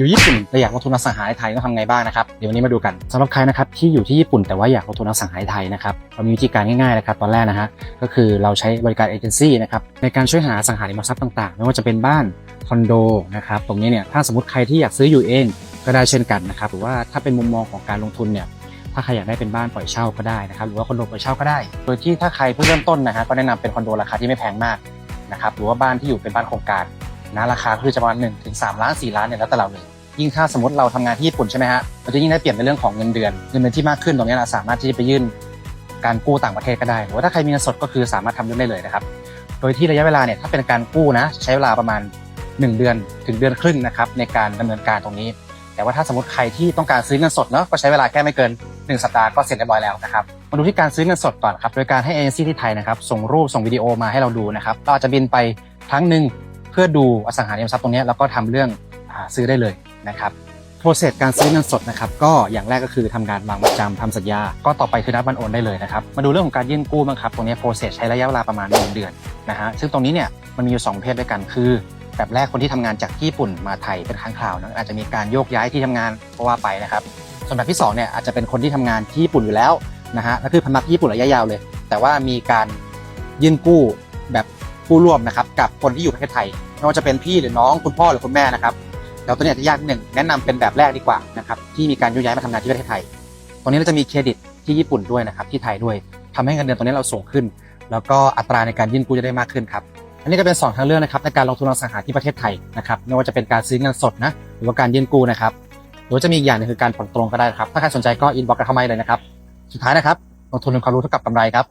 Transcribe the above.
อยู่ญี่ปุ่นแต่อยากลงทุนอสังหาในไทยต้องทำไงบ้างนะครับเดี๋ยววันนี้มาดูกันสำหรับใครนะครับที่อยู่ที่ญี่ปุ่นแต่ว่าอยากลงทุนอสังหาในไทยนะครับเรามีวิธีการง่ายๆนะครับตอนแรกนะฮะก็คือเราใช้บริการเอเจนซี่นะครับในการช่วยหาสังหาริมทรัพย์ต่างๆ ไม่ว่าจะเป็นบ้านคอนโดนะครับตรงนี้เนี่ยถ้าสมมติใครที่อยากซื้ออยู่เองก็ได้เช่นกันนะครับหรือว่าถ้าเป็นมุมมองของการลงทุนเนี่ยถ้าใครอยากได้เป็นบ้านปล่อยเช่าก็ได้นะครับหรือว่าคอนโดปล่อยเช่าก็ได้ โดยที่ถ้าใครเพิ่งเริ่มต้นนะฮะก็แนะนำเป็นคอนโดราคาที่ไม่แพงมากนะครับหรือว่าบ้านที่อยู่เป็นบ้านโครงการ นะราคาคือจะประมาณ1ถึง3ล้าน4ล้านเนี่ยแล้วแต่เราเลย ยิ่งถ้าสมมติเราทำงานที่ญี่ปุ่นใช่ไหมฮะเราจะยิ่งได้เปรียบในเรื่องของเงินเดือนเงินเดือนที่มากขึ้นตรงนี้เราสามารถที่จะไปยื่นการกู้ต่างประเทศก็ได้หรือว่าถ้าใครมีเงินสดก็คือสามารถทำเรื่องได้เลยนะครับ โดยที่ระยะเวลาเนี่ยถ้าเป็นการกู้นะใช้เวลาประมาณ 1 เดือนถึงเดือนครึ่งนะครับในการดำเนินการตรงนี้ แต่ว่าถ้าสมมติใครที่ต้องการซื้อเงินสดเนาะก็ใช้เวลาแค่ไม่เกิน 1 สัปดาห์ก็เสร็จเรียบร้อยแล้วนะครับมาดูที่การซื้อเงินสดก่อนครับโดยการให้เอเจนซี่ที่ไทยนะครับส่งรูปส่งวิดีโอมาให้เราดูนะครับเราจะบินไปครั้งหนึ่ง เพื่อดูอสังหาริมทรัพย์ตรงนี้แล้วก็ทำเรื่องซื้อได้เลยนะครับโปรเซสการซื้อเงินสดนะครับก็อย่างแรกก็คือทำการวางมัดจำทำสัญญา ก็ต่อไปคือนัดวันโอนได้เลยนะครับมาดูเรื่องของการยื่นกู้บ้างครับตรงนี้โปรเซสใช้ระยะเวลาประมาณ 1 เดือนนะฮะซึ่งตรงนี้เนี่ยมันมีอยู่สองเภทด้วยกันคือแบบแรกคนที่ทำงานจากญี่ปุ่นมาไทยเป็นครั้งคราวนะอาจจะมีการโยกย้ายที่ทำงานก็ว่าไปนะครับส่วนแบบที่สองเนี่ยอาจจะเป็นคนที่ทำงานที่ญี่ปุ่นอยู่แล้วนะฮะก็คือพำนักที่ญี่ปุ่นระยะยาวเลย แต่ว่ามีการยื่นกู้แบบ กู้ร่วมนะครับกับคนที่อยู่ประเทศไทยไม่ว่าจะเป็นพี่หรือน้องคุณพ่อหรือคุณแม่นะครับแล้วตัวเนี้จะยากหนึ่งแนะนำเป็นแบบแรกดีกว่านะครับที่มีการย้ายมาทำงานที่ประเทศไทยตรงนี้เราจะมีเครดิตที่ญี่ปุ่นด้วยนะครับที่ไทยด้วยทำให้เงินเดือนตรงนี้เราสูงขึ้น แล้วก็อัตราในการยื่นกู้จะได้มากขึ้นครับอันนี้ก็เป็น 2 ทางเลือกนะครับในการลงทุนอสังหาที่ประเทศไทยนะครับไม่ว่าจะเป็นการซื้อเงินสดนะหรือว่าการยื่นกู้นะครับหรือจะมีอีกอย่างหนึงคือการผ่อนตรงก็ได้ครับถ้าใครสนใจก็อินบ็อกซ์กันเข้ามาได้เลยนะครับสุดท้ายนะครับลงทุนเป็นความรู้เท่ากับกำไรครับ